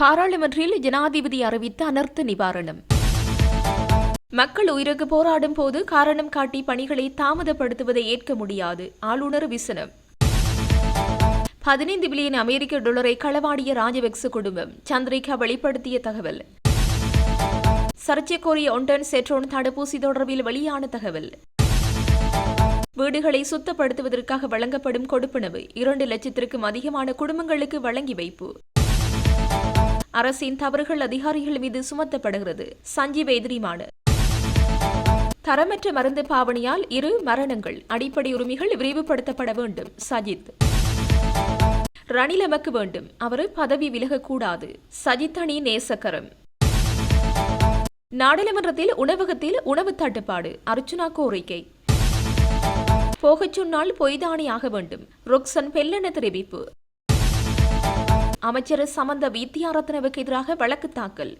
பாராளுமன்றில் ஜனாதிபதி அறிவித்த அனர்த்த நிவாரணம். மக்கள் உயிருக்கு போராடும் போது காரணம் காட்டி பணிகளை தாமதப்படுத்துவதை ஏற்க முடியாது. ஆளுநர் விசனம். பதினைந்து பில்லியன் அமெரிக்க டாலரை களவாடிய ராஜபக்ச குடும்பம் சந்திரிகா வெளிப்படுத்திய தகவல். சர்ச்சைக்குரிய ஒன்டன் செட்ரோன் தடுப்பூசி தொடர்பில் வெளியான தகவல். வீடுகளை சுத்தப்படுத்துவதற்காக வழங்கப்படும் கொடுப்பனவு இரண்டு லட்சத்திற்கும் அதிகமான குடும்பங்களுக்கு வழங்கி வைப்பு. அரசின் தவறுகள் அதிகாரிகள் மீது சுமத்தப்படுகிறது. சஞ்சீவ் எதிரிமான. தரமற்ற மருந்து பாவனையால் இரு மரணங்கள். அடிப்படை உரிமைகள் விரிவுபடுத்தப்பட வேண்டும். சஜித். ரணில் எமக்கு வேண்டும். அவர் பதவி விலகக்கூடாது. சஜித் அணி நேசக்கரம். நாடாளுமன்றத்தில் உணவகத்தில் உணவு தட்டுப்பாடு. அர்ச்சுனா கோரிக்கை. போகச் சொன்னால் பொய்தானே ஆக வேண்டும். ரொக்சன் பெல்லென தெரிவிப்பு. அமைச்சர் சமந்த வித்யாரத்னவுக்கு எதிராக வழக்கு தாக்கல்.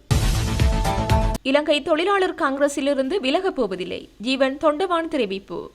இலங்கை தொழிலாளர் காங்கிரசிலிருந்து விலகப் போவதில்லை. ஜீவன் தொண்டவான் தெரிவிப்பு.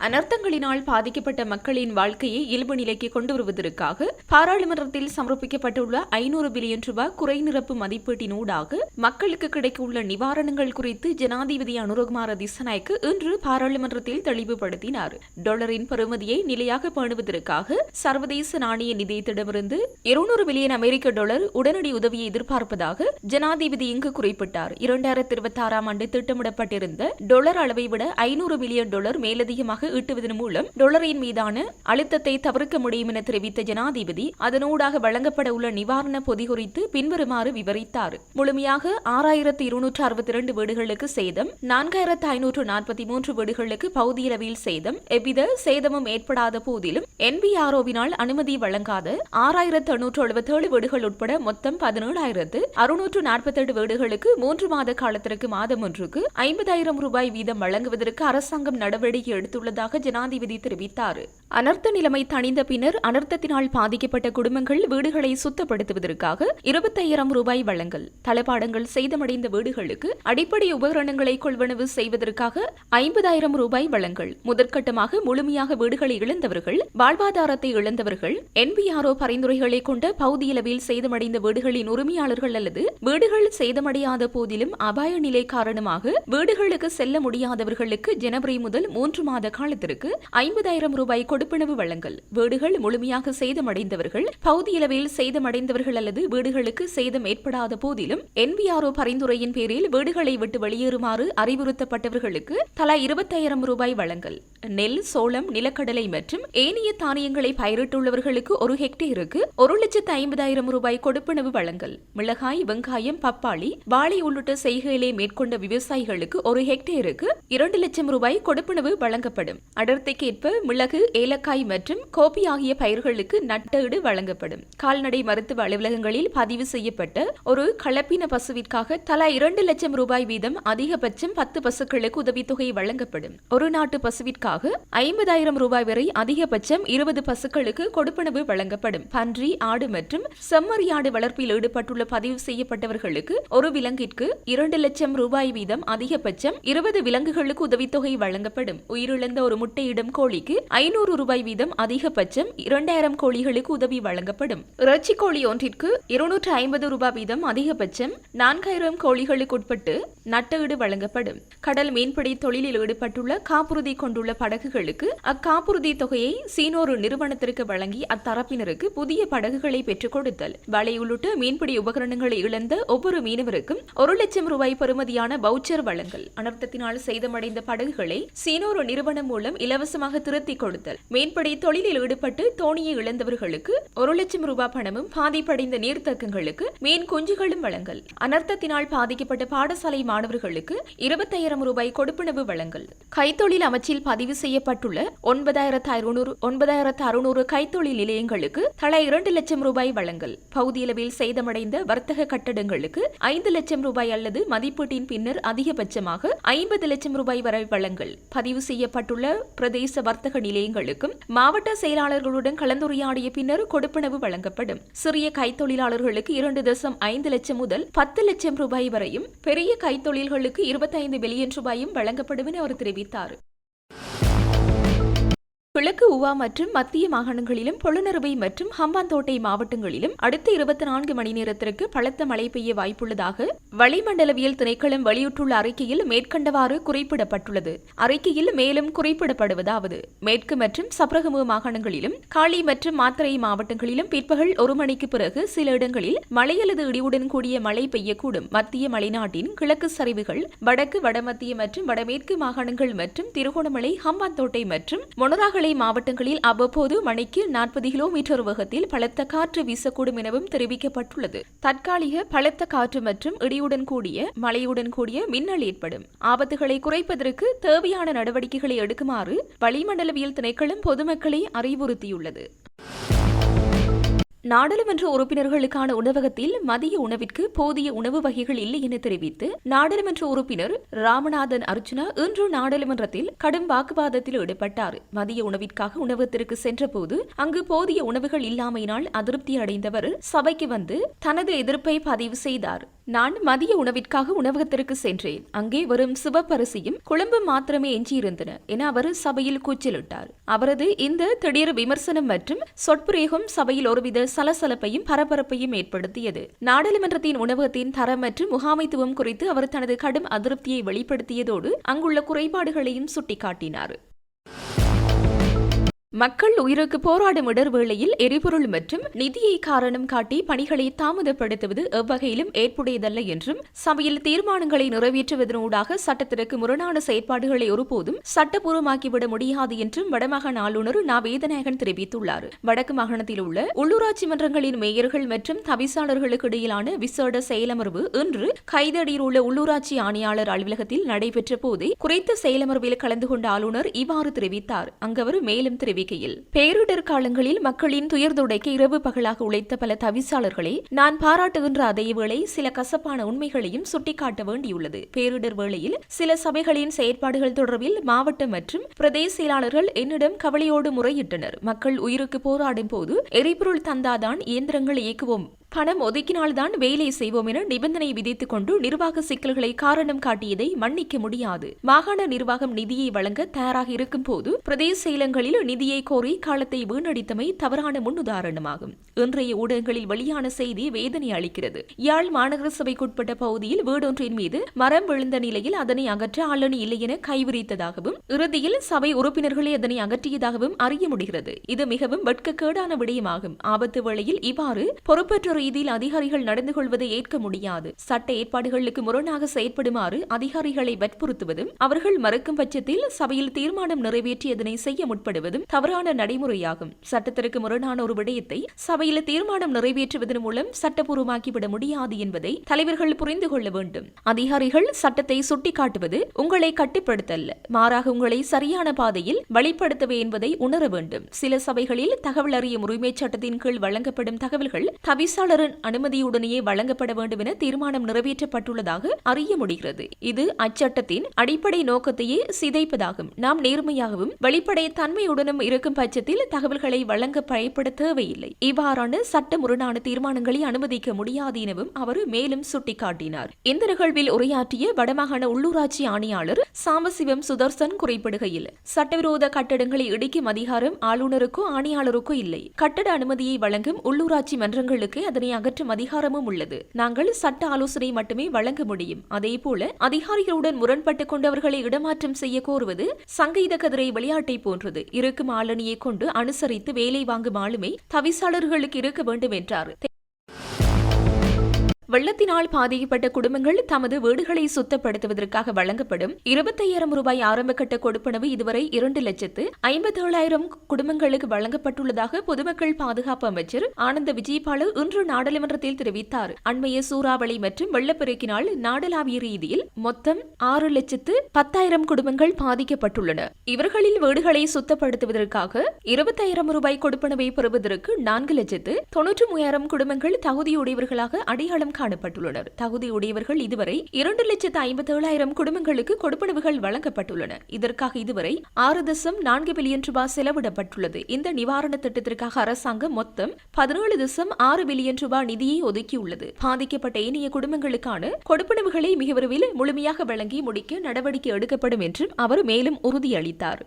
அனர்த்தங்களினால் பாதிக்கப்பட்ட மக்களின் வாழ்க்கையை இயல்பு நிலைக்கு கொண்டு வருவதற்காக பாராளுமன்றத்தில் சமர்ப்பிக்கப்பட்டுள்ள ஐநூறு பில்லியன் ரூபாய் குறை நிரப்பு மதிப்பீட்டினூடாக மக்களுக்கு கிடைக்கவுள்ள நிவாரணங்கள் குறித்து ஜனாதிபதி அனுரகுமார திசநாயக்கு இன்று பாராளுமன்றத்தில் தெளிவுபடுத்தினார். டாலரின் பெறுமதியை நிலையாக பேணுவதற்காக சர்வதேச நாணய நிதியத்திடமிருந்து இருநூறு பில்லியன் அமெரிக்க டாலர் உடனடி உதவியை எதிர்பார்ப்பதாக ஜனாதிபதி இங்கு குறிப்பிட்டார். இரண்டாயிரத்தி இருபத்தி ஆறாம் ஆண்டு திட்டமிடப்பட்டிருந்த டாலர் அளவை விட ஐநூறு பில்லியன் டாலர் மேலதிகமாக ஈட்டுவதன் மூலம் டொலரின் மீதான அழுத்தத்தை தவிர்க்க முடியும் என தெரிவித்த ஜனாதிபதி அதனூடாக வழங்கப்பட உள்ள நிவாரண பொதி குறித்து பின்வருமாறு விவரித்தார். முழுமையாக ஆறாயிரத்து இருநூற்று அறுபத்தி இரண்டு வீடுகளுக்கு சேதம் நான்காயிரத்து ஐநூற்று நாற்பத்தி மூன்று வீடுகளுக்கு பகுதியளவில் சேதம் எவ்வித சேதமும் ஏற்படாத போதிலும் என்பிஆர்ஓவினால் அனுமதி வழங்காத ஆறாயிரத்து எண்ணூற்று எழுபத்தி ஏழு வீடுகள் உட்பட மொத்தம் பதினேழாயிரத்து அறுநூற்று நாற்பத்தி நாற்பத்தெட்டு வீடுகளுக்கு மூன்று மாத காலத்திற்கு மாதம் ஒன்றுக்கு ஐம்பதாயிரம் ரூபாய் வீதம் வழங்குவதற்கு அரசாங்கம் நடவடிக்கை எடுத்துள்ளது உள்ளதாக ஜனாதிபதி தெரிவித்தார். அனர்த்த நிலைமை தணிந்த பின்னர் அனர்த்தத்தினால் பாதிக்கப்பட்ட குடும்பங்கள் வீடுகளை சுத்தப்படுத்துவதற்காக இருபத்தையாயிரம் ரூபாய் வழங்கல் தளபாடங்கள் சேதமடைந்த வீடுகளுக்கு அடிப்படை உபகரணங்களை கொள்வனவு செய்வதற்காக ஐம்பதாயிரம் ரூபாய் வழங்கல். முதற்கட்டமாக முழுமையாக வீடுகளை இழந்தவர்கள் வாழ்வாதாரத்தை இழந்தவர்கள் என்பிஆர்ஓ பரிந்துரைகளை கொண்ட பகுதியளவில் சேதமடைந்த வீடுகளின் உரிமையாளர்கள் அல்லது வீடுகள் சேதமடையாத போதிலும் அபாய நிலை காரணமாக வீடுகளுக்கு செல்ல முடியாதவர்களுக்கு ஜனவரி முதல் மூன்று மாத காலத்திற்கு ஐம்பதாயிரம் ரூபாய் கொடுப்பனவு வழங்கல். வீடுகள் முழுமையாக சேதமடைந்தவர்கள் பகுதியளவில் சேதமடைந்தவர்கள் அல்லது வீடுகளுக்கு சேதம் ஏற்படாத போதிலும் என்பிஆர்ஓ பரிந்துரையின் பேரில் வீடுகளை விட்டு வெளியேறுமாறு அறிவுறுத்தப்பட்டவர்களுக்கு தலா இருபத்தாயிரம் ரூபாய் வழங்கல். நெல் சோளம் நிலக்கடலை மற்றும் ஏனைய தானியங்களை பயிரிட்டுள்ளவர்களுக்கு ஒரு ஹெக்டேருக்கு ஒரு லட்சத்து ஐம்பதாயிரம் ரூபாய் கொடுப்பனவு வழங்கல். மிளகாய் வெங்காயம் பப்பாளி வாழை உள்ளிட்ட செய்கைகளை மேற்கொண்ட விவசாயிகளுக்கு ஒரு ஹெக்டேருக்கு இரண்டு லட்சம் ரூபாய் கொடுப்பனவு வழங்கப்படும். அடர்த்திக்கேற்ப மிளகு ஏலக்காய் மற்றும் கோபி ஆகிய பயிர்களுக்கு நட்டஈடு வழங்கப்படும். கால்நடை மருத்துவ அலுவலகங்களில் பதிவு செய்யப்பட்ட ஒரு கலப்பின பசுவிற்காக தலா இரண்டு லட்சம் ரூபாய் வீதம் அதிகபட்சம் பத்து பசுக்களுக்கு உதவித்தொகை வழங்கப்படும். ஒரு நாட்டு பசுவிற்காக ஐம்பதாயிரம் ரூபாய் வரை அதிகபட்சம் இருபது பசுக்களுக்கு கொடுப்பனவு வழங்கப்படும். பன்றி ஆடு மற்றும் செம்மறியாடு வளர்ப்பில் ஈடுபட்டுள்ள பதிவு செய்யப்பட்டவர்களுக்கு ஒரு விலங்கிற்கு இரண்டு லட்சம் ரூபாய் வீதம் அதிகபட்சம் இருபது விலங்குகளுக்கு உதவித்தொகை வழங்கப்படும். உயிரிழந்த ஒரு முட்டையிடும் கோழிக்கு ஐநூறு ரூபாய் வீதம் அதிகபட்சம் இரண்டாயிரம் கோழிகளுக்கு உதவி வழங்கப்படும். இறைச்சி கோழி ஒன்றிற்கு இருநூற்று ஐம்பது ரூபாய் வீதம் அதிகபட்சம் நான்காயிரம் கோழிகளுக்கு உட்பட்டு நட்டஈடு வழங்கப்படும். கடல் மீன்பிடி தொழிலில் ஈடுபட்டுள்ள காப்புறுதி கொண்டுள்ள படகுகளுக்கு அக்காப்புறுதி தொகையை சீனோரு நிறுவனத்திற்கு வழங்கி அத்தரப்பினருக்கு புதிய படகுகளை பெற்றுக் கொடுத்தல். வலை உள்ளிட்ட மீன்பிடி உபகரணங்களை இழந்த ஒவ்வொரு மீனவருக்கும் ஒரு லட்சம் ரூபாய் பெறுமதியான பவுச்சர் வழங்கல். அனர்த்தத்தினால் சேதமடைந்த படகுகளை சீனோரு நிறுவனம் மூலம் இலவசமாக திருத்திக் கொடுத்தல். மீன்பிடி தொழிலில் ஈடுபட்டு தோணியை இழந்தவர்களுக்கு ஒரு லட்சம் ரூபாய் பணமும் பாதிப்படைந்த நீர்த்தக்கங்களுக்கு மீன் குஞ்சுகளும் வழங்கல். அனர்த்தத்தினால் பாதிக்கப்பட்ட பாடசாலை மாணவர்களுக்கு இருபத்தாயிரம் ரூபாய் கொடுப்பனவு வழங்கல். கைத்தொழில் அமைச்சில் பதிவு செய்யப்பட்டுள்ள ஒன்பதாயிரத்து அறுநூறு ஒன்பதாயிரத்து அறுநூறு கைத்தொழில் நிலையங்களுக்கு தலா இரண்டு லட்சம் ரூபாய் வழங்கல். பகுதியளவில் சேதமடைந்த வர்த்தக கட்டடங்களுக்கு ஐந்து லட்சம் ரூபாய் அல்லது மதிப்பீட்டின் பின்னர் அதிகபட்சமாக ஐம்பது லட்சம் ரூபாய் வரை வழங்கல். பதிவு செய்யப்பட்டுள்ள பிரதேச வர்த்தக நிலையங்களுக்கும் மாவட்ட செயலாளர்களுடன் கலந்துரையாடிய பின்னர் கொடுப்பனவு வழங்கப்படும். சிறிய கைத்தொழிலாளர்களுக்கு இரண்டு தசம் ஐந்து லட்சம் முதல் பத்து லட்சம் ரூபாய் வரையும் பெரிய கைத்தொழில்களுக்கு இருபத்தைந்து பில்லியன் ரூபாயும் வழங்கப்படும் என அவர் தெரிவித்தார். கிழக்கு உவா மற்றும் மத்திய மாகாணங்களிலும் பொலனறுவை மற்றும் ஹம்பாந்தோட்டை மாவட்டங்களிலும் அடுத்த இருபத்தி நான்கு மணி நேரத்திற்கு பலத்த மழை பெய்ய வாய்ப்புள்ளதாக வளிமண்டலவியல் திணைக்களம் வெளியிட்டுள்ள அறிக்கையில் மேற்கண்டவாறு குறிப்பிடப்பட்டுள்ளது. அறிக்கையில் மேலும் குறிப்பிடப்படுவதாவது மேற்கு மற்றும் சப்ரகமு மாகாணங்களிலும் காளி மற்றும் மாத்திரை மாவட்டங்களிலும் பிற்பகல் ஒரு மணிக்கு பிறகு சில இடங்களில் மழை அல்லது இடியுடன் கூடிய மழை பெய்யக்கூடும். மத்திய மலைநாட்டின் கிழக்கு சரிவுகள் வடக்கு வடமத்திய மற்றும் வடமேற்கு மாகாணங்கள் மற்றும் திருகோணமலை ஹம்பாந்தோட்டை மற்றும் மொனராகலை மாவட்டங்களில் அவ்வப்போது மணிக்கு நாற்பது கிலோமீட்டர் வேகத்தில் பலத்த காற்று வீசக்கூடும் எனவும் தெரிவிக்கப்பட்டுள்ளது. தற்காலிக பலத்த காற்று மற்றும் இடியுடன் கூடிய மழையுடன் கூடிய மின்னல் ஏற்படும். ஆபத்துகளை குறைப்பதற்கு தேவையான நடவடிக்கைகளை எடுக்குமாறு வளிமண்டலவியல் திணைக்களம் பொதுமக்களை அறிவுறுத்தியுள்ளது. நாடாளுமன்ற உறுப்பினர்களுக்கான உணவகத்தில் மதிய உணவிற்கு போதிய உணவு வகைகள் இல்லை என தெரிவித்து நாடாளுமன்ற உறுப்பினர் ராமநாதன் அர்ஜுனா இன்று நாடாளுமன்றத்தில் கடும் வாக்குவாதத்தில் ஈடுபட்டார். மதிய உணவிற்காக உணவகத்திற்கு சென்றபோது அங்கு போதிய உணவுகள் இல்லாமையினால் அதிருப்தி அடைந்தவர் சபைக்கு வந்து தனது எதிர்ப்பை பதிவு செய்தார். நான் மதிய உணவிற்காக உணவகத்திற்கு சென்றேன். அங்கே வரும் சிவப்பரிசியும் குழம்பும் மாத்திரமே எஞ்சியிருந்தன என அவர் சபையில் கூச்சலிட்டார். அவரது இந்த திடீர் விமர்சனம் மற்றும் சொற்புரேகம் சபையில் ஒருவித சலசலப்பையும் பரபரப்பையும் ஏற்படுத்தியது. நாடாளுமன்றத்தின் உணவகத்தின் தரம் மற்றும் முகாமைத்துவம் குறித்து அவர் தனது கடும் அதிருப்தியை வெளிப்படுத்தியதோடு அங்குள்ள குறைபாடுகளையும் சுட்டிக்காட்டினார். மக்கள் உயிருக்கு போராடும் இடர்வேளையில் எரிபொருள் மற்றும் நிதியை காரணம் காட்டி பணிகளை தாமதப்படுத்துவது எவ்வகையிலும் ஏற்புடையதல்ல என்றும் சபையில் தீர்மானங்களை நிறைவேற்றுவதனூடாக சட்டத்திற்கு முரணான செயற்பாடுகளை ஒருபோதும் சட்டபூர்வமாக்கிவிட முடியாது என்றும் வடமாகாண ஆளுநர் நா. வேதநாயகன் தெரிவித்துள்ளார். வடக்கு மாகாணத்தில் உள்ள உள்ளூராட்சி மன்றங்களின் மேயர்கள் மற்றும் தவிசாளர்களுக்கு இடையிலான விசேட செயலமர்வு இன்று கைதடியில் உள்ள உள்ளூராட்சி ஆணையாளர் அலுவலகத்தில் நடைபெற்ற போதே குறித்த செயலமர்வில் கலந்து கொண்ட ஆளுநர் இவ்வாறு தெரிவித்தார். அங்கு அவர் மேலும் தெரிவித்தார் தெரிவிக்கையில் பேரிடர் காலங்களில் மக்களின் துயர்துடைக்க இரவு பகலாக உழைத்த பல தவிசாளர்களை நான் பாராட்டுகின்ற அதேவேளை சில கசப்பான உண்மைகளையும் சுட்டிக்காட்ட வேண்டியுள்ளது. பேரிடர் வேளையில் சில சபைகளின் செயற்பாடுகள் தொடர்பில் மாவட்ட மற்றும் பிரதேச செயலாளர்கள் என்னிடம் கவலையோடு முறையிட்டனர். மக்கள் உயிருக்கு போராடும் போது எரிபொருள் தந்தாதான் இயந்திரங்கள் இயக்குவோம். பணம் ஒதுக்கினால்தான் வேலை செய்வோம் என நிபந்தனை விதித்துக் கொண்டு நிர்வாக சிக்கல்களை காரணம் காட்டியதை மன்னிக்க முடியாது. மாகாண நிர்வாகம் நிதியை வழங்க தயாராக இருக்கும் போது பிரதேச செயலங்களில் நிதியை கோரி காலத்தை வீணடித்தமை தவறான முன்னுதாரணமாகும். இன்றைய ஊடகங்களில் வெளியான செய்தி வேதனை அளிக்கிறது. யாழ் மாநகர சபைக்குட்பட்ட பகுதியில் வீடொன்றின் மீது மரம் விழுந்த நிலையில் அதனை அகற்ற ஆளணி இல்லை என கைவிரித்ததாகவும் இறுதியில் சபை உறுப்பினர்களே அதனை அகற்றியதாகவும் அறிய முடிகிறது. இது மிகவும் வெட்கக்கேடான விடயமாகும். ஆபத்து வேளையில் இவ்வாறு பொறுப்பற்ற ரீதியில் அதிகாரிகள் நடந்து கொள்வதை ஏற்க முடியாது. சட்ட ஏற்பாடுகளுக்கு முரணாக செயற்படுமாறு அதிகாரிகளை வற்புறுத்துவதும் அவர்கள் மறுக்கும் பட்சத்தில் சபையில் தீர்மானம் நிறைவேற்றி அதனை செய்ய முற்படுவதும் தவறான நடைமுறையாகும். சட்டத்திற்கு முரணான ஒரு விடயத்தை சபையில் தீர்மானம் நிறைவேற்றுவதன் மூலம் சட்டபூர்வமாக்கிவிட முடியாது என்பதை தலைவர்கள் புரிந்து கொள்ள வேண்டும். அதிகாரிகள் சட்டத்தை சுட்டிக்காட்டுவது உங்களை கட்டுப்படுத்தல்ல மாறாக உங்களை சரியான பாதையில் வழிப்படுத்தவே என்பதை உணர வேண்டும். சில சபைகளில் தகவல் அறியும் உரிமை சட்டத்தின் கீழ் வழங்கப்படும் தகவல்கள் தவிசாளரின் அனுமதியுடனேயே வழங்கப்பட வேண்டும் என தீர்மானம் நிறைவேற்றப்பட்டுள்ளதாக அறிய முடிகிறது. இது அச்சட்டத்தின் அடிப்படை நோக்கத்தையே சிதைப்பதாகும். நாம் நேர்மையாகவும் வெளிப்படை தன்மையுடனும் இருக்கும் பட்சத்தில் தகவல்களை வழங்க பயப்பட தேவையில்லை. இவ்வாறான சட்ட முரணான தீர்மானங்களை அனுமதிக்க முடியாது எனவும் அவர் மேலும் சுட்டிக்காட்டினார். இந்த நிகழ்வில் உரையாற்றிய வடமாகாண உள்ளூராட்சி ஆணையாளர் சாம்பசிவம் சுதர்சன் குறிப்பிடுகையில் சட்டவிரோத கட்டடங்களை இடிக்கும் அதிகாரம் ஆளுநருக்கோ ஆணையாளருக்கோ இல்லை. கட்டட அனுமதியை வழங்கும் உள்ளூராட்சி மன்றங்களுக்கு அதனை அகற்றும் அதிகாரமும் உள்ளது. நாங்கள் சட்ட ஆலோசனை மட்டுமே வழங்க முடியும். அதேபோல அதிகாரிகளுடன் முரண்பட்டுக் கொண்டவர்களை இடமாற்றம் செய்ய கோருவது சங்கீத கதிரை விளையாட்டை போன்றது. இருக்கும் ஆளணியை கொண்டு அனுசரித்து வேலை வாங்கும் ஆளுமை தவிசாளர்களுக்கு இருக்க வேண்டும் என்றார் வெள்ளத்தினால் பாதிக்கப்பட்ட குடும்பங்கள் தமது வீடுகளை சுத்தப்படுத்துவதற்காக வழங்கப்படும் இருபத்தையாயிரம் ரூபாய் ஆரம்பகட்ட கொடுப்பனவு இதுவரை இரண்டு லட்சத்து ஐம்பத்தேழாயிரம் குடும்பங்களுக்கு வழங்கப்பட்டுள்ளதாக பொதுமக்கள் பாதுகாப்பு அமைச்சர் ஆனந்த விஜயபாலு இன்று நாடாளுமன்றத்தில் தெரிவித்தார். அண்மைய சூறாவளி மற்றும் வெள்ளப்பெருக்கினால் நாடளாவிய ரீதியில் மொத்தம் ஆறு லட்சத்து பத்தாயிரம் குடும்பங்கள் பாதிக்கப்பட்டுள்ளன. இவர்களில் வீடுகளை சுத்தப்படுத்துவதற்காக இருபத்தாயிரம் ரூபாய் கொடுப்பனவை பெறுவதற்கு நான்கு லட்சத்து தொன்னூற்று மூவாயிரம் குடும்பங்கள் தகுதியுடையவர்களாக அடையாளம் காணப்பட்டுள்ளனர். தகுதியுடையவர்கள் இதுவரை இரண்டு லட்சத்து ஐம்பத்தி ஏழாயிரம் குடும்பங்களுக்கு கொடுப்பனவுகள் வழங்கப்பட்டுள்ளன. இதற்காக இதுவரை ஆறு தசம் நான்கு பில்லியன் ரூபாய் செலவிடப்பட்டுள்ளது. இந்த நிவாரண திட்டத்திற்காக அரசாங்கம் மொத்தம் பதினேழு தசம் ஆறு பில்லியன் ரூபாய் நிதியை ஒதுக்கியுள்ளது. பாதிக்கப்பட்ட ஏனைய குடும்பங்களுக்கான கொடுப்பனவுகளை மிக விரைவில் முழுமையாக வழங்கி முடிக்க நடவடிக்கை எடுக்கப்படும் என்றும் அவர் மேலும் உறுதியளித்தார்.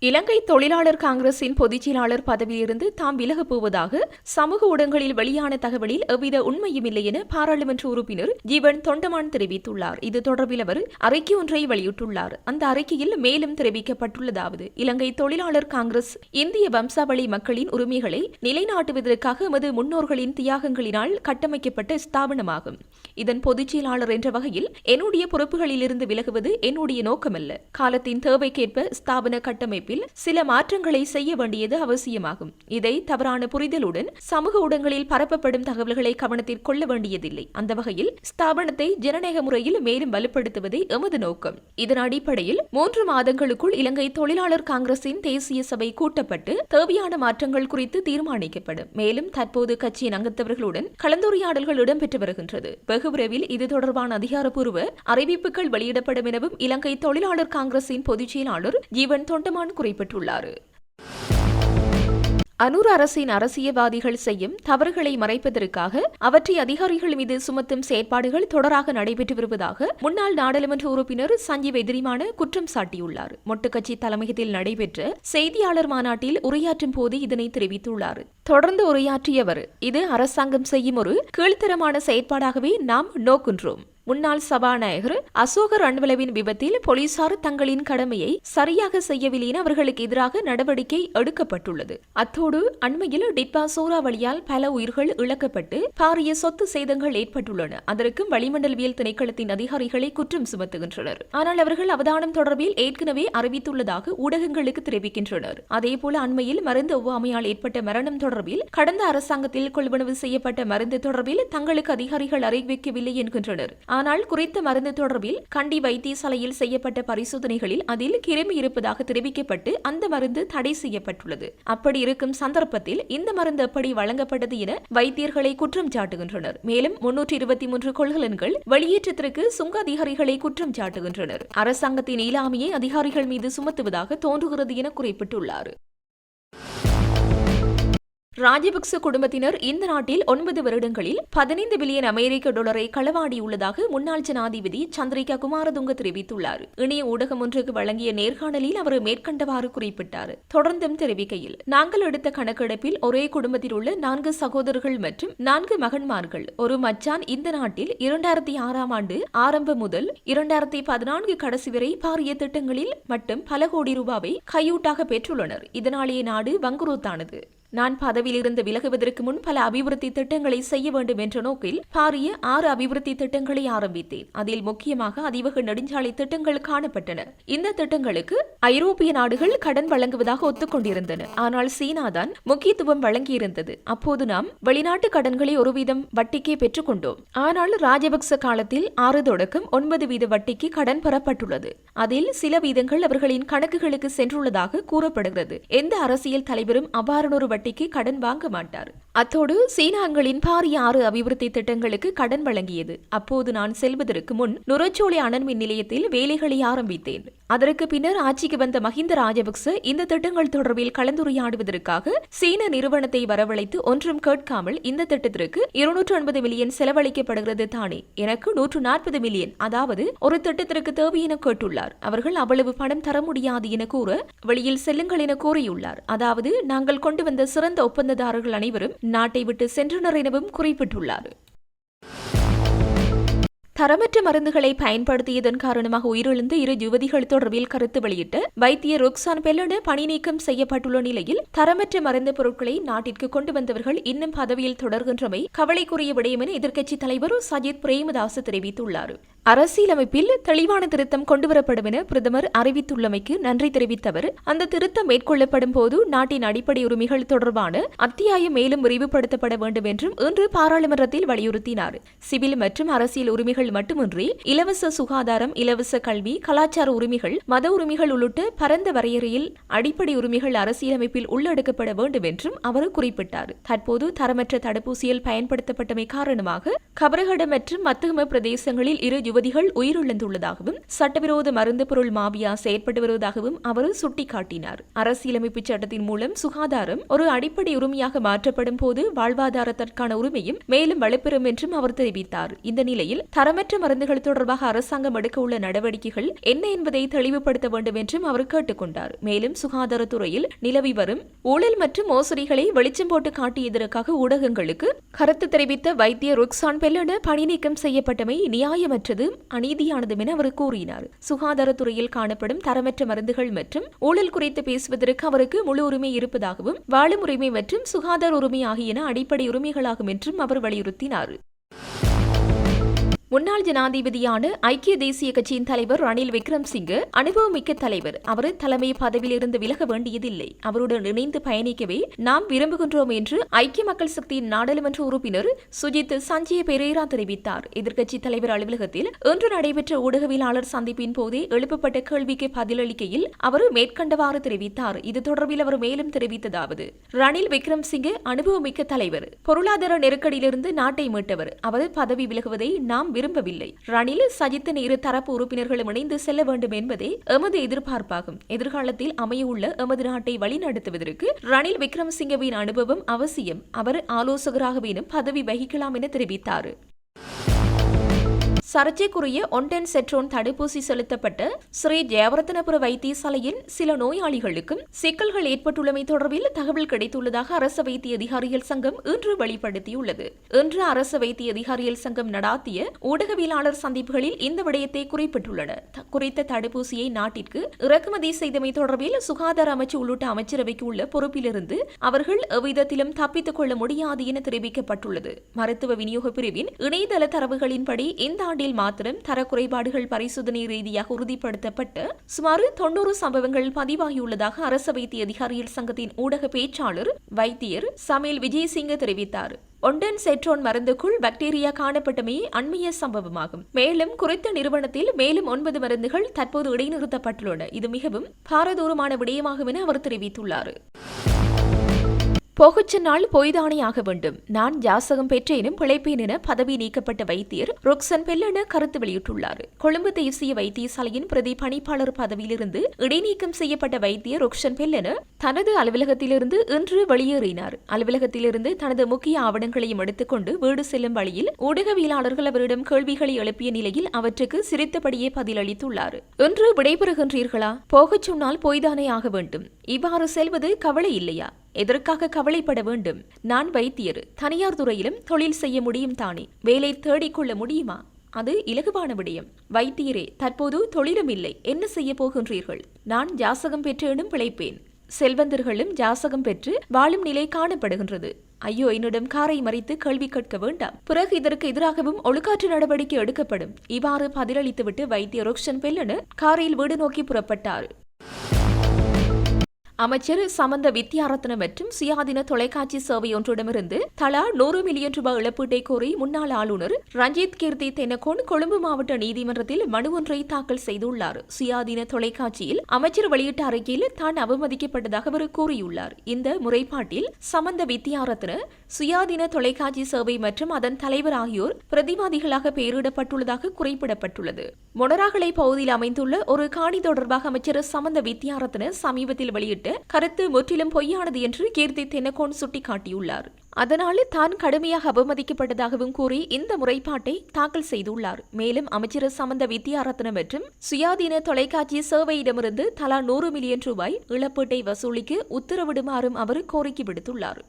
இலங்கை தொழிலாளர் காங்கிரசின் பொதுச் செயலாளர் பதவியிலிருந்து தாம் விலகப் போவதாக சமூக ஊடகங்களில் வெளியான தகவலில் எவ்வித உண்மையுமில்லை என பாராளுமன்ற உறுப்பினர் ஜீவன் தொண்டமான் தெரிவித்துள்ளார். இது தொடர்பில் அவர் அறிக்கை ஒன்றை வெளியிட்டுள்ளார். அந்த அறிக்கையில் மேலும் தெரிவிக்கப்பட்டுள்ளதாவது இலங்கை தொழிலாளர் காங்கிரஸ் இந்திய வம்சாவளி மக்களின் உரிமைகளை நிலைநாட்டுவதற்காக எமது முன்னோர்களின் தியாகங்களினால் கட்டமைக்கப்பட்ட ஸ்தாபனமாகும். இதன் பொதுச் செயலாளர் என்ற வகையில் என்னுடைய பொறுப்புகளிலிருந்து விலகுவது என்னுடைய நோக்கமல்ல. காலத்தின் தேவைக்கேற்ப ஸ்தாபன கட்டமைப்பு கட்டமைப்பில் சில மாற்றங்களை செய்ய வேண்டியது அவசியமாகும். இதை தவறான புரிதலுடன் சமூக ஊடகங்களில் பரப்பப்படும் தகவல்களை கவனத்தில் கொள்ள வேண்டியதில்லை. அந்த வகையில் ஸ்தாபனத்தை ஜனநாயக முறையில் மேலும் வலுப்படுத்துவதே எமது நோக்கம். இதன் அடிப்படையில் மூன்று மாதங்களுக்குள் இலங்கை தொழிலாளர் காங்கிரசின் தேசிய சபை கூட்டப்பட்டு தேவையான மாற்றங்கள் குறித்து தீர்மானிக்கப்படும். மேலும் தற்போது கட்சியின் அங்கத்தவர்களுடன் கலந்துரையாடல்கள் இடம்பெற்று வருகின்றது. வெகு விரைவில் இது தொடர்பான அதிகாரப்பூர்வ அறிவிப்புகள் வெளியிடப்படும் எனவும் இலங்கை தொழிலாளர் காங்கிரசின் பொதுச் செயலாளர் ஜீவன் தொண்டமான் குறிப்பிட்டுள்ளார். அனூர் அரசின் அரசியல்வாதிகள் செய்யும் தவறுகளை மறைப்பதற்காக அவற்றை அதிகாரிகள் மீது சுமத்தும் செயற்பாடுகள் தொடராக நடைபெற்று வருவதாக முன்னாள் நாடாளுமன்ற உறுப்பினர் சஞ்சீவ் எதிரிமான குற்றம் சாட்டியுள்ளார். மொட்டுக்கட்சி தலைமையத்தில் நடைபெற்ற செய்தியாளர் மாநாட்டில் உரையாற்றும் போது இதனை தெரிவித்துள்ளார். தொடர்ந்து உரையாற்றியவர் இது அரசாங்கம் செய்யும் ஒரு கீழ்த்தரமான செயற்பாடாகவே நாம் நோக்குன்றோம். முன்னாள் சபாநாயகர் அசோகர் அன்வலவின் விபத்தில் போலீசார் தங்களின் கடமையை சரியாக செய்யவில்லை என அவர்களுக்கு எதிராக நடவடிக்கை எடுக்கப்பட்டுள்ளது. அத்தோடு அண்மையில் டிப்பா சூறாவளியால் பல உயிர்கள் இழக்கப்பட்டு பாரிய சொத்து சேதங்கள் ஏற்பட்டுள்ளன. அதற்கும் வளிமண்டலவியல் திணைக்களத்தின் அதிகாரிகளை குற்றம் சுமத்துகின்றனர். ஆனால் அவர்கள் அவதானம் தொடர்பில் ஏற்கனவே அறிவித்துள்ளதாக ஊடகங்களுக்கு தெரிவிக்கின்றனர். அதேபோல அண்மையில் மருந்து ஒவ்வாமையால் ஏற்பட்ட மரணம் தொடர்பில் கடந்த அரசாங்கத்தில் கொள்வனவு செய்யப்பட்ட மருந்து தொடர்பில் தங்களுக்கு அதிகாரிகள் அறிவிக்கவில்லை என்கின்றனர். ஆனால் குறித்த மருந்து தொடர்பில் கண்டி வைத்தியசாலையில் செய்யப்பட்ட பரிசோதனைகளில் அதில் கிருமி இருப்பதாக தெரிவிக்கப்பட்டு அந்த மருந்து தடை செய்யப்பட்டுள்ளது. அப்படி இருக்கும் சந்தர்ப்பத்தில் இந்த மருந்து எப்படி வழங்கப்பட்டது என வைத்தியர்களை குற்றம் சாட்டுகின்றனர். மேலும் முன்னூற்றி இருபத்தி மூன்று கொள்கலன்கள் வெளியேற்றத்திற்கு சுங்க அதிகாரிகளை குற்றம் சாட்டுகின்றனர். அரசாங்கத்தின் இயலாமையை அதிகாரிகள் மீது சுமத்துவதாக தோன்றுகிறது என குறிப்பிட்டுள்ளார். ராஜபக்ச குடும்பத்தினர் இந்த நாட்டில் ஒன்பது வருடங்களில் பதினைந்து பில்லியன் அமெரிக்க டாலரை களவாடியுள்ளதாக முன்னாள் ஜனாதிபதி சந்திரிகா குமாரதுங்க தெரிவித்துள்ளார். இணைய ஊடகம் ஒன்றுக்கு வழங்கிய நேர்காணலில் அவர் மேற்கண்டவாறு குறிப்பிட்டார். தொடர்ந்தும் தெரிவிக்கையில் நாங்கள் எடுத்த கணக்கெடுப்பில் ஒரே குடும்பத்தில் உள்ள நான்கு சகோதரர்கள் மற்றும் நான்கு மகன்மார்கள் ஒரு மச்சான் இந்த நாட்டில் இரண்டாயிரத்தி ஆறாம் ஆண்டு ஆரம்பம் முதல் இரண்டாயிரத்தி பதினான்கு கடைசி வரை பாரிய திட்டங்களில் மட்டும் பல கோடி ரூபாவை கையூட்டாக பெற்றுள்ளனர். இதனாலேயே நாடு வங்குரோத்தானது. நான் பதவியிலிருந்து விலகுவதற்கு முன் பல அபிவிருத்தி திட்டங்களை செய்ய வேண்டும் என்ற நோக்கில் பாரிய ஆறு அபிவிருத்தி திட்டங்களை ஆரம்பித்தேன். அதில் முக்கியமாக அதிவக நெடுஞ்சாலை திட்டங்கள் காணப்பட்டன. இந்த திட்டங்களுக்கு ஐரோப்பிய நாடுகள் கடன் வழங்குவதாக ஒத்துக்கொண்டிருந்தன. ஆனால் சீனா தான் முக்கியத்துவம் வழங்கியிருந்தது. அப்போது நாம் வெளிநாட்டு கடன்களை ஒரு வீதம் வட்டிக்கே பெற்றுக்கொண்டோம் ஆனால் ராஜபக்ச காலத்தில் ஆறு தொடக்கம் ஒன்பது வீத வட்டிக்கு கடன் பெறப்பட்டுள்ளது. அதில் சில வீதங்கள் அவர்களின் கணக்குகளுக்கு சென்றுள்ளதாக கூறப்படுகிறது. எந்த அரசியல் தலைவரும் அவ்வாறானொரு வட்டிக்கு கடன் வாங்க மாட்டார். அத்தோடு சீனாங்களின் பாரிய ஆறு அபிவிருத்தி திட்டங்களுக்கு கடன் வழங்கியது. அப்போது நான் செல்வதற்கு முன் நுரச்சோலை அனல் மின் நிலையத்தில் வேலைகளை ஆரம்பித்தேன். அதற்கு பின்னர் ஆட்சிக்கு வந்த மஹிந்த ராஜபக்ச இந்த திட்டங்கள் தொடர்பில் கலந்துரையாடுவதற்காக சீன நிறுவனத்தை வரவழைத்து ஒன்றும் கேட்காமல் இந்த திட்டத்திற்கு இருநூற்று ஐம்பது மில்லியன் செலவழிக்கப்படுகிறது தானே எனக்கு நூற்று நாற்பது மில்லியன். அதாவது ஒரு திட்டத்திற்கு தேவை என கேட்டுள்ளார். அவர்கள் அவ்வளவு பணம் தர முடியாது என கூற வெளியில் செல்லுங்கள் என கூறியுள்ளார். அதாவது நாங்கள் கொண்டு வந்த சிறந்த ஒப்பந்ததாரர்கள் அனைவரும் நாட்டை விட்டு சென்றனர் எனவும் குறிப்பிட்டுள்ளார். தரமற்ற மருந்துகளை பயன்படுத்தியதன் காரணமாக உயிரிழந்த இரு யுவதிகள் தொடர்பில் கருத்து வெளியிட்ட வைத்தியர் ருக்சான் பெல்லன பணி நீக்கம் செய்யப்பட்டுள்ள நிலையில் தரமற்ற மருந்து பொருட்களை நாட்டிற்கு கொண்டு வந்தவர்கள் இன்னும் பதவியில் தொடர்கின்றமை கவலைக்குரிய விடயம் என எதிர்க்கட்சித் தலைவர் சஜித் பிரேமதாஸ் தெரிவித்துள்ளார். அரசியலமைப்பில் தெளிவான திருத்தம் கொண்டுவரப்படும் என பிரதமர் அறிவித்துள்ளமைக்கு நன்றி தெரிவித்த அவர் அந்த திருத்தம் மேற்கொள்ளப்படும் போது நாட்டின் அடிப்படை உரிமைகள் தொடர்பான அத்தியாயம் மேலும் விரிவுபடுத்தப்பட வேண்டும் என்றும் இன்று பாராளுமன்றத்தில் வலியுறுத்தினார். சிவில் மற்றும் அரசியல் உரிமைகள் உரிமைகள் மட்டுமின்றி இலவச சுகாதாரம் இலவச கல்வி கலாச்சார உரிமைகள் மத உரிமைகள் உள்ளிட்ட பரந்த வரையறையில் அடிப்படை உரிமைகள் அரசியலமைப்பில் உள்ளடக்கப்பட வேண்டும் என்றும் அவர் குறிப்பிட்டார். தற்போது தரமற்ற தடுப்பூசியில் பயன்படுத்தப்பட்டமை காரணமாக கபரகடம் மற்றும் மத்துகம பிரதேசங்களில் இரு யுவதிகள் உயிரிழந்துள்ளதாகவும் சட்டவிரோத மருந்து பொருள் மாபியா செயற்பட்டு வருவதாகவும் அவர் சுட்டிக்காட்டினார். அரசியலமைப்பு சட்டத்தின் மூலம் சுகாதாரம் ஒரு அடிப்படை உரிமையாக மாற்றப்படும் போது வாழ்வாதாரத்திற்கான உரிமையும் மேலும் வலுப்பெறும் என்றும் அவர் தெரிவித்தார். இந்த நிலையில் தரமற்ற மருந்துகள் தொடர்பாக அரசாங்கம் எடுக்க உள்ள நடவடிக்கைகள் என்ன என்பதை தெளிவுபடுத்த வேண்டும் என்றும் அவர் கேட்டுக்கொண்டார். மேலும் சுகாதாரத்துறையில் நிலவி வரும் ஊழல் மற்றும் மோசடிகளை வெளிச்சம் போட்டு காட்டியதற்காக ஊடகங்களுக்கு கருத்து தெரிவித்த வைத்தியர் ருக்ஸான் பெல்லன பணி நீக்கம் செய்யப்பட்டமை நியாயமற்றதும் அநீதியானதும் என அவர் கூறினார். சுகாதாரத்துறையில் காணப்படும் தரமற்ற மருந்துகள் மற்றும் ஊழல் குறித்து பேசுவதற்கு அவருக்கு முழு உரிமை இருப்பதாகவும் வாழும் உரிமை மற்றும் சுகாதார உரிமை ஆகியன அடிப்படை உரிமைகளாகும் என்றும் அவர் வலியுறுத்தினார். முன்னாள் ஜனாதிபதியான ஐக்கிய தேசிய கட்சியின் தலைவர் ரணில் விக்ரம்சிங்கே அனுபவமிக்க தலைவர். அவர் தலைமை பதவியிலிருந்து விலக வேண்டியதில்லை. அவருடன் இணைந்து பயணிக்கவே நாம் விரும்புகின்றோம் என்று ஐக்கிய மக்கள் சக்தியின் நாடாளுமன்ற உறுப்பினர் சுஜித் சஞ்சய பெரேரா தெரிவித்தார். எதிர்க்கட்சித் தலைவர் அலுவலகத்தில் இன்று நடைபெற்ற ஊடகவியலாளர் சந்திப்பின் போதே எழுப்பப்பட்ட கேள்விக்கு பதிலளிக்கையில் அவர் மேற்கண்டவாறு தெரிவித்தார். இது தொடர்பில் அவர் மேலும் தெரிவித்ததாவது ரணில் விக்ரம்சிங்கு அனுபவமிக்க தலைவர். பொருளாதார நெருக்கடியிலிருந்து நாட்டை மீட்டவர். அவர் பதவி விலகுவதை நாம் விரும்பவில்லை. ரணில் சஜித்தின் இரு தரப்பு உறுப்பினர்களும் இணைந்து செல்ல வேண்டும் என்பதே எமது எதிர்பார்ப்பாகும். எதிர்காலத்தில் அமையவுள்ள எமது நாட்டை வழிநடத்துவதற்கு ரணில் விக்ரமசிங்கவின் அனுபவம் அவசியம். அவர் ஆலோசகராகவேனும் பதவி வகிக்கலாம் என தெரிவித்தார். சர்ச்சைக்குரிய ஒன்டென் செட்ரோன் தடுப்பூசி செலுத்தப்பட்ட ஸ்ரீ ஜெயவர்தனபுர வைத்தியசாலையின் சில நோயாளிகளுக்கும் சிக்கல்கள் ஏற்பட்டுள்ளமை தொடர்பில் தகவல் கிடைத்துள்ளதாக அரச வைத்திய அதிகாரிகள் சங்கம் இன்று வெளிப்படுத்தியுள்ளது. இன்று அரச வைத்திய அதிகாரிகள் சங்கம் நடாத்திய ஊடகவியலாளர் சந்திப்புகளில் இந்த விடயத்தை குறிப்பிட்டுள்ளனர் குறித்த தடுப்பூசியை நாட்டிற்கு இறக்குமதி செய்தமை தொடர்பில் சுகாதார அமைச்சு உள்ளிட்ட அமைச்சரவைக்கு உள்ள பொறுப்பிலிருந்து அவர்கள் எவ்விதத்திலும் தப்பித்துக் கொள்ள முடியாது என தெரிவிக்கப்பட்டுள்ளது. மருத்துவ விநியோக பிரிவின் இணையதள தரவுகளின்படி இந்த ஆண்டில் மாத்திரம் தரக்குறைபாடுகள் பரிசோதனை ரீதியாக உறுதிப்படுத்தப்பட்டு சுமார் தொன்னூறு சம்பவங்கள் பதிவாகியுள்ளதாக அரச வைத்திய அதிகாரிகள் சங்கத்தின் ஊடக பேச்சாளர் வைத்தியர் சமீல் விஜயசிங்க தெரிவித்தார். ஒண்டன் செட்ரோன் மருந்துக்குள் பாக்டீரியா காணப்பட்டமே அண்மைய சம்பவமாகும். மேலும் குறித்த நிறுவனத்தில் மேலும் ஒன்பது மருந்துகள் தற்போது இடைநிறுத்தப்பட்டுள்ளன. இது மிகவும் பாரதூரமான விடயமாகும் என அவர் தெரிவித்துள்ளார். போகச்ச நாள் பொய்தானே ஆக வேண்டும். நான் ஜாசகம் பெற்றேனும் பிழைப்பேன் என பதவி நீக்கப்பட்ட வைத்தியர் ருக்சன் பெல்லென கருத்து வெளியிட்டுள்ளார். கொழும்பு தேசிய வைத்தியசாலையின் பிரதி பணிப்பாளர் பதவியிலிருந்து இடைநீக்கம் செய்யப்பட்ட வைத்தியர் ருக்ஷன் பெல்லென தனது அலுவலகத்திலிருந்து இன்று வெளியேறினார். அலுவலகத்திலிருந்து தனது முக்கிய ஆவணங்களையும் எடுத்துக்கொண்டு வீடு செல்லும் வழியில் ஊடகவியலாளர்கள் அவரிடம் கேள்விகளை எழுப்பிய நிலையில் அவற்றுக்கு சிரித்தபடியே பதிலளித்துள்ளார். இன்று விடைபெறுகின்றீர்களா? போகச் சொன்னால் பொய்தானே ஆக வேண்டும். இவ்வாறு செல்வது கவலை இல்லையா? எதற்காக கவலைப்பட வேண்டும்? நான் வைத்தியர். தனியார் துறையிலும் தொழில் செய்ய முடியும் தானே? வேலை தேடிக்கொள்ள முடியுமா? அது இலகுவான விடயம். வைத்தியரே தற்போது தொழிலும் இல்லை. என்ன செய்ய போகின்றீர்கள்? நான் ஜாசகம் பெற்றேனும் பிழைப்பேன். செல்வந்தர்களும் ஜாசகம் பெற்று வாழும் நிலை காணப்படுகின்றது. ஐயோ என்னிடம் காரை மறைத்து கேள்வி கேட்க வேண்டாம். பிறகு இதற்கு எதிராகவும் ஒழுக்காற்று நடவடிக்கை எடுக்கப்படும். இவ்வாறு பதிலளித்துவிட்டு வைத்திய ரோக்ஷன் பெல்லனு காரில் வீடு நோக்கி புறப்பட்டார். அமைச்சர் சமந்த வித்யாரத்ன மற்றும் சுயாதீன தொலைக்காட்சி சேவை ஒன்றிடமிருந்து தலா நூறு மில்லியன் ரூபாய் இழப்பீட்டை கோரி முன்னாள் ஆளுநர் ரஞ்சித் கீர்த்தி தென்னகோன் கொழும்பு மாவட்ட நீதிமன்றத்தில் மனு ஒன்றை தாக்கல் செய்துள்ளார். சுயாதீன தொலைக்காட்சியில் அமைச்சர் வெளியிட்ட அறிக்கையில் தான் அவமதிக்கப்பட்டதாக அவர் கூறியுள்ளார். இந்த முறைப்பாட்டில் சமந்த வித்யாரத்ன சுயாதீன தொலைக்காட்சி சேவை மற்றும் அதன் தலைவர் ஆகியோர் பிரதிவாதிகளாக பெயரிடப்பட்டுள்ளதாக குறிப்பிடப்பட்டுள்ளது. மொனராகலை பகுதியில் அமைந்துள்ள ஒரு காணி தொடர்பாக அமைச்சர் சமந்த வித்யாரத்ன சமீபத்தில் வெளியிட்ட கருத்து முற்றிலும் பொய்யானது என்று கீர்த்தி தென்னகோன் சுட்டிக்காட்டியுள்ளார். அதனால் தான் கடுமையாக அவமதிக்கப்பட்டதாகவும் கூறி இந்த முறைப்பாட்டை தாக்கல் செய்துள்ளார். மேலும் அமைச்சர் சமந்த வித்யாரத்னம் மற்றும் சுயாதீன தொலைக்காட்சி சேவையிடமிருந்து தலா நூறு மில்லியன் ரூபாய் இழப்பீட்டை வசூலிக்க உத்தரவிடுமாறும் அவர் கோரிக்கை விடுத்துள்ளார்.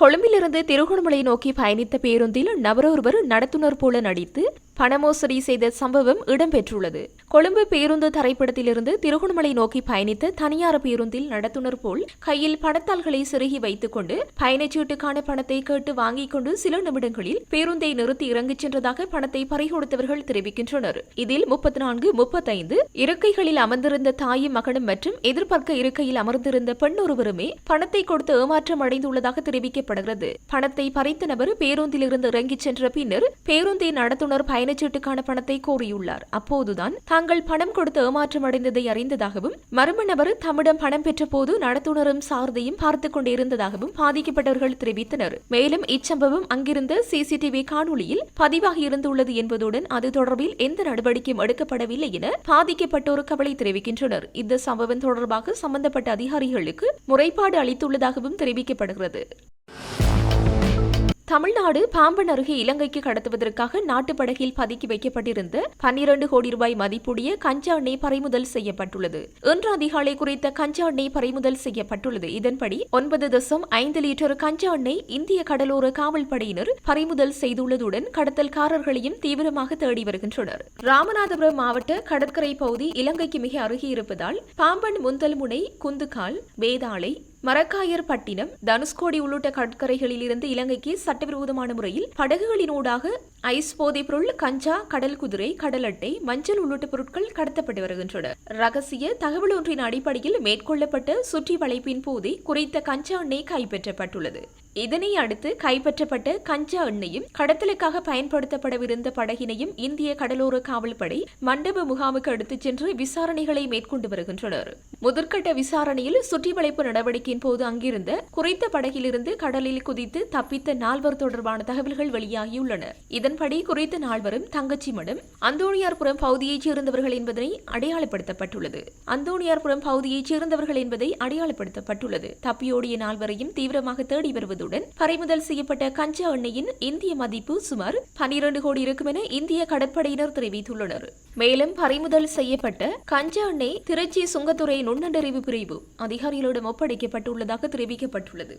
கொழும்பிலிருந்து திருகோணமலை நோக்கி பயணித்த பேருந்தில் நபரொருவர் நடத்துனர் போல நடித்து பணமோசடி செய்த சம்பவம் இடம்பெற்றுள்ளது. கொழும்பு பேருந்து தரைப்படத்திலிருந்து திருகோணமலை நோக்கி பயணித்த தனியார் பேருந்தில் நடத்துனர் போல் கையில் பணத்தாள்களை செருகி வைத்துக் கொண்டு பயணச்சீட்டுக்கான பணத்தை கேட்டு வாங்கிக் கொண்டு சில நிமிடங்களில் பேருந்தை நிறுத்தி இறங்கிச் சென்றதாக பணத்தை பறிகொடுத்தவர்கள் தெரிவிக்கின்றனர். இதில் முப்பத்தி நான்கு முப்பத்தைந்து இருக்கைகளில் அமர்ந்திருந்த தாயும் மகனும் மற்றும் எதிர்பார்க்க இருக்கையில் அமர்ந்திருந்த பெண் ஒருவருமே பணத்தை கொடுத்து ஏமாற்றம் அடைந்துள்ளதாக தெரிவிக்கப்படுகிறது. பணத்தை பறித்த நபர் பேருந்தில் இருந்து இறங்கிச் சென்ற பின்னர் பேருந்தை நடத்துனர் பயண பயணச்சீட்டுக்கான பணத்தை கோரியுள்ளார். அப்போதுதான் தாங்கள் பணம் கொடுத்து ஏமாற்றம் அடைந்ததை அறிந்ததாகவும் மர்ம நபர் தம்மிடம் பணம் பெற்றபோது நடத்துனரும் சாரதையும் பார்த்துக் கொண்டிருந்ததாகவும் பாதிக்கப்பட்டவர்கள் தெரிவித்தனர். மேலும் இச்சம்பவம் அங்கிருந்த சிசிடிவி காணொளியில் பதிவாகி இருந்துள்ளது என்பதுடன் அது தொடர்பில் எந்த நடவடிக்கையும் எடுக்கப்படவில்லை என பாதிக்கப்பட்டோர் கவலை தெரிவிக்கின்றனர். இந்த சம்பவம் தொடர்பாக சம்பந்தப்பட்ட அதிகாரிகளுக்கு முறைப்பாடு அளித்துள்ளதாகவும் தெரிவிக்கப்படுகிறது. தமிழ்நாடு பாம்பன் அருகே இலங்கைக்கு கடத்துவதற்காக நாட்டுப்படகில் பதுக்கி வைக்கப்பட்டிருந்த பன்னிரண்டு கோடி ரூபாய் மதிப்புடைய கஞ்சா எண்ணெய் பறிமுதல் செய்யப்பட்டுள்ளது. இன்று அதிகாலை குறித்த கஞ்சா எண்ணெய் பறிமுதல் செய்யப்பட்டுள்ளது. இதன்படி ஒன்பது தசம் ஐந்து லிட்டர் கஞ்சா எண்ணெய் இந்திய கடலோர காவல்படையினர் பறிமுதல் செய்துள்ளதுடன் கடத்தல்காரர்களையும் தீவிரமாக தேடி வருகின்றனர். ராமநாதபுரம் மாவட்ட கடற்கரை பகுதி இலங்கைக்கு மிக அருகே இருப்பதால் பாம்பன் முந்தல்முனை குந்துகால் வேதாளை மரக்காயர் பட்டினம் தனுஷ்கோடி உள்ளிட்ட கடற்கரைகளில் இருந்து இலங்கைக்கு சட்டவிரோதமான முறையில் படகுகளினூடாக ஐஸ் போதைப் பொருள் கஞ்சா கடல் குதிரை கடல் அட்டை மஞ்சள் உள்ளிட்ட பொருட்கள் கடத்தப்பட்டு வருகின்றன. ரகசிய தகவல் ஒன்றின் அடிப்படையில் மேற்கொள்ளப்பட்ட சுற்றி வளைப்பின் போதே குறித்த கஞ்சா எண்ணெய் கைப்பற்றப்பட்டுள்ளது. இதனை அடுத்து கைப்பற்றப்பட்ட கஞ்சா எண்ணெயும் கடத்தலுக்காக பயன்படுத்தப்படவிருந்த படகினையும் இந்திய கடலோர காவல்படை மண்டப முகாமுக்கு எடுத்துச் சென்று விசாரணைகளை மேற்கொண்டு வருகின்றனர். முதற்கட்ட விசாரணையில் சுற்றி வளைப்பு நடவடிக்கை நடவடிக்கையின் போது அங்கிருந்த குறைத்த படகிலிருந்து கடலில் குதித்து தப்பித்த நால்வர் தொடர்பான தகவல்கள் வெளியாகியுள்ளன. இதன்படி குறித்த நால்வரும் தங்கச்சி மடம் அந்தோணியார்புரம் பகுதியைச் சேர்ந்தவர்கள் என்பதனை அடையாளப்படுத்தப்பட்டுள்ளது. அந்தோணியார்புரம் பகுதியைச் சேர்ந்தவர்கள் என்பதை அடையாளப்படுத்தப்பட்டுள்ளது. தப்பியோடிய நால்வரையும் தீவிரமாக தேடி வருவதுடன் பறிமுதல் செய்யப்பட்ட கஞ்சா எண்ணெயின் இந்திய மதிப்பு சுமார் பனிரண்டு கோடி இருக்கும் என இந்திய கடற்படையினர் தெரிவித்துள்ளனர். மேலும் பறிமுதல் செய்யப்பட்ட கஞ்சா எண்ணெய் திருச்சி சுங்கத்துறை நுண்ணறிவு பிரிவு அதிகாரிகளிடம் செய்யப்பட்டுள்ளதாக தெரிவிக்கப்பட்டுள்ளது.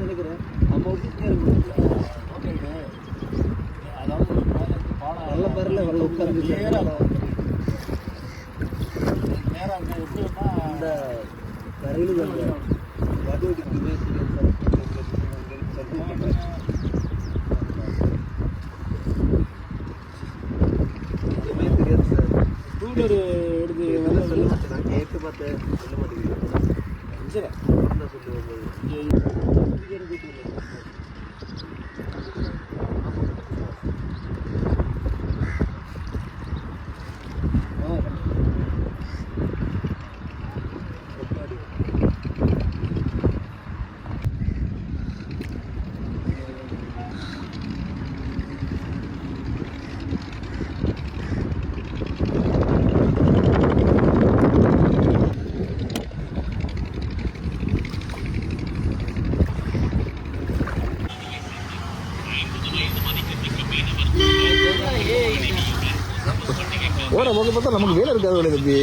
நினைக்கிறேன் இந்த கரையில் வடிவடிக்குமே தெரியாது சார் டூலர் எடுத்து சொல்ல மாட்டேன் நான் கேட்டு பார்த்தேன் சொல்ல மாட்டேங்கிறேன் சரி தான் சொல்லி வந்தது ஓ பார்த்தா நமக்கு வேலை இருக்காது வேலை தம்பி.